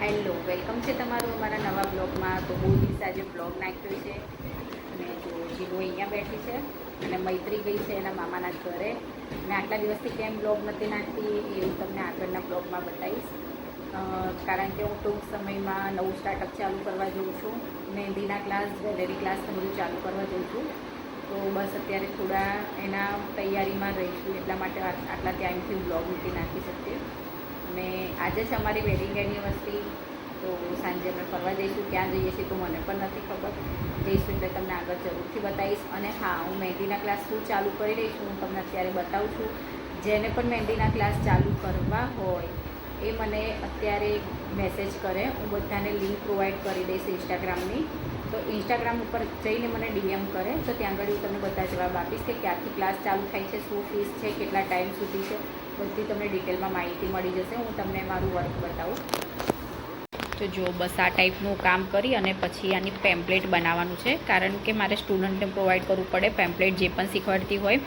Hello, welcome છે તમારું અમારા નવા બ્લોગમાં. તો બહુ દિવસ આજે બ્લોગ નાખ્યો છે. અને જો જીવો અહીંયા બેઠી છે અને મૈત્રી ગઈ છે એના મામાના ઘરે. મેં આટલા દિવસથી કેમ બ્લોગ નથી નાખતી એવું તમને આગળના બ્લોગમાં બતાવીશ. કારણ કે હું ટૂંક સમયમાં નવું સ્ટાર્ટઅપ ચાલુ કરવા જઉં છું. મહેંદીના ક્લાસ જ્વેલરી ક્લાસ બધું ચાલુ કરવા જઉં છું. તો બસ અત્યારે થોડા એના તૈયારીમાં રહીશું. એટલા માટે આટલા ટાઈમથી બ્લોગ નથી નાખી શકતી અને આજે છે અમારી વેડિંગ એનિવર્સરી તો સાંજે અમે ફરવા જઈશું. ક્યાં જઈએ છીએ તો મને પણ નથી ખબર. જઈશું એટલે તમને આગળ જરૂરથી બતાવીશ. અને હા, હું મહેંદીના ક્લાસ શું ચાલુ કરી રહી છું, હું તમને અત્યારે બતાવું છું. જેને પણ મહેંદીના ક્લાસ ચાલુ કરવા હોય, એ મને અત્યારે મેસેજ કરે. હું બધાને લિંક પ્રોવાઈડ કરી દઈશ ઇન્સ્ટાગ્રામની તો ઇન્સ્ટાગ્રામ ઉપર જઈને મને ડીએમ કરે. તો ત્યાં આગળ હું તમને બધા જવાબ આપીશ કે ક્યાંથી ક્લાસ ચાલુ થાય છે, શું ફીસ છે, કેટલા ટાઈમ સુધી છે. બધી તમને ડિટેલમાં માહિતી મળી જશે. હું તમને મારું વર્ક બતાવું. તો જો, બસ આ ટાઈપનું કામ કરી અને પછી આની પેમ્પલેટ બનાવવાનું છે. કારણ કે મારે સ્ટુડન્ટને પ્રોવાઈડ કરવું પડે. પેમ્પલેટ જે પણ શીખવાડતી હોય,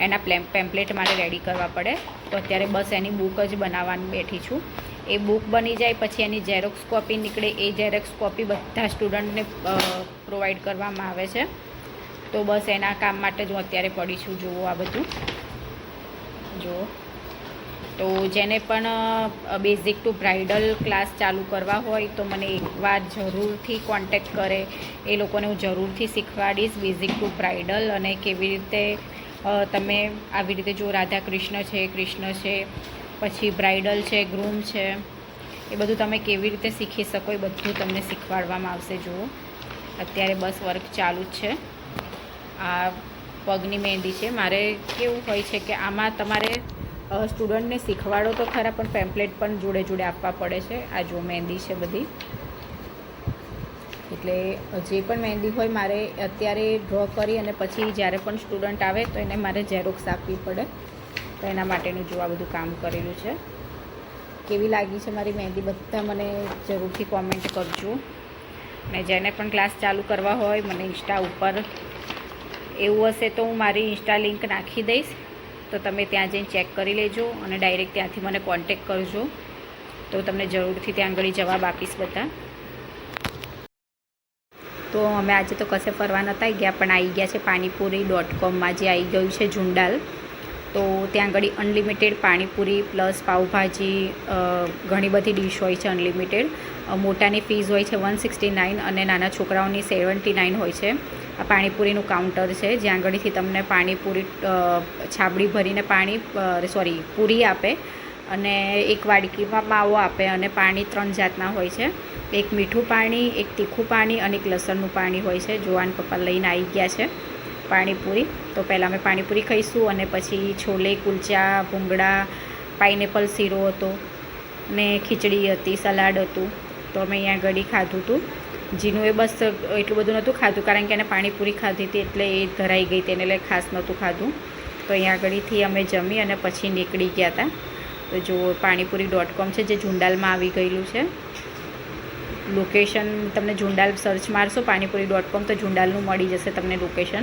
એના પેમ્પલેટ મારે રેડી કરવા પડે. તો અત્યારે બસ એની બુક જ બનાવવાની બેઠી છું. એ બુક બની જાય, પછી એની ઝેરોક્સ કોપી નીકળે. એ ઝેરોક્સ કોપી બધા સ્ટુડન્ટને પ્રોવાઈડ કરવામાં આવે છે. તો બસ એના કામ માટે જ હું અત્યારે પડી છું. જુઓ આ બધું. જુઓ. તો જેને પણ બેઝિક ટુ બ્રાઇડલ ક્લાસ ચાલુ કરવા હોય તો મને એકવાર જરૂરથી કોન્ટેક્ટ કરે. એ લોકોને હું જરૂરથી શીખવાડીશ બેઝિક ટુ બ્રાઇડલ અને કેવી રીતે તમે આવી રીતે જો રાધા કૃષ્ણ છે કૃષ્ણ છે, પછી બ્રાઇડલ છે ગ્રૂમ છે, એ બધું તમે કેવી રીતે શીખી શકો એ બધું તમને શીખવાડવામાં આવશે જુઓ અત્યારે બસ વર્ક ચાલુ જ છે. આ પગની મહેંદી છે. મારે કેવું હોય છે કે આમાં તમારે સ્ટુડન્ટને શીખવાડો તો ખરા, પણ પેમ્પલેટ પણ જોડે જોડે આપવા પડે છે. આ જો મહેંદી છે બધી. એટલે જે પણ મહેંદી હોય મારે અત્યારે ડ્રો કરી અને પછી જ્યારે પણ સ્ટુડન્ટ આવે તો એને મારે ઝેરોક્સ આપવી પડે. તો એના માટેનું જો આ બધું કામ કરેલું છે. કેવી લાગી છે મારી મહેંદી? બધા મને જરૂરથી કોમેન્ટ કરજો. ને જેને પણ ક્લાસ ચાલુ કરવા હોય, મને ઇન્સ્ટા ઉપર એવું હશે તો હું મારી ઇન્સ્ટા લિંક નાખી દઈશ. તો તમે ત્યાં જઈને ચેક કરી લેજો અને ડાયરેક્ટ ત્યાંથી મને કોન્ટેક કરજો. તો તમને જરૂરથી ત્યાં આગળ જવાબ આપીશ બધા. તો અમે આજે તો કશે ફરવા નહોતા ગયા, પણ આવી ગયા છે પાણીપુરી ડોટ કોમમાં જે આવી ગયું છે ઝુંડાલ. તો ત્યાં આગળ અનલિમિટેડ પાણીપુરી પ્લસ પાઉંભાજી ઘણી બધી ડીશ હોય છે અનલિમિટેડ મોટાની ફીસ હોય છે વન સિક્સટી નાઇન અને નાના છોકરાઓની સેવન્ટી નાઇન હોય છે. આ પાણીપુરીનું કાઉન્ટર છે જ્યાં આગળથી તમને પાણીપુરી છાબડી ભરીને પાણી સોરી, પૂરી આપે અને એક વાડકીમાં માવો આપે અને પાણી ત્રણ જાતના હોય છે. એક મીઠું પાણી, એક તીખું પાણી અને એક લસણનું પાણી હોય છે, જોવાન પપ્પા લઈને આવી ગયા છે પાણીપુરી. તો પહેલાં અમે પાણીપુરી ખાઈશું અને પછી છોલે, કુલચા, ભૂંગળા, પાઇનેપલ શીરો હતો ને ખીચડી હતી, સલાડ હતું. તો અમે અહીંયા આગળ ખાધું હતું. જીનું એ બસ એટલું બધું નહોતું ખાધું, કારણ કે એને પાણીપુરી ખાધી હતી એટલે એ ધરાઈ ગઈ હતી, એને એટલે ખાસ નહોતું ખાધું. તો અહીંયા આગળથી અમે જમી અને પછી નીકળી ગયા હતા. તો જો પાણીપુરી ડોટ કોમ છે, જે ઝુંડાલમાં આવી ગયેલું છે. લોકેશન તમને ઝુંડાલ સર્ચ મારશો, પાણીપુરી ડોટ કોમ તો ઝુંડાલનું મળી જશે તમને લોકેશન